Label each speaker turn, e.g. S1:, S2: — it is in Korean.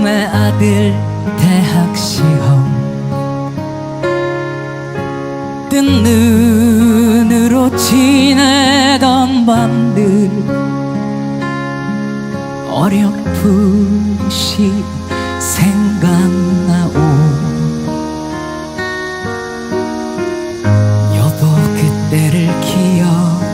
S1: 막내 아들 대학 시험. 뜬 눈으로 지내던 밤들. 어렴풋이 생각나오. 여보 그때를 기억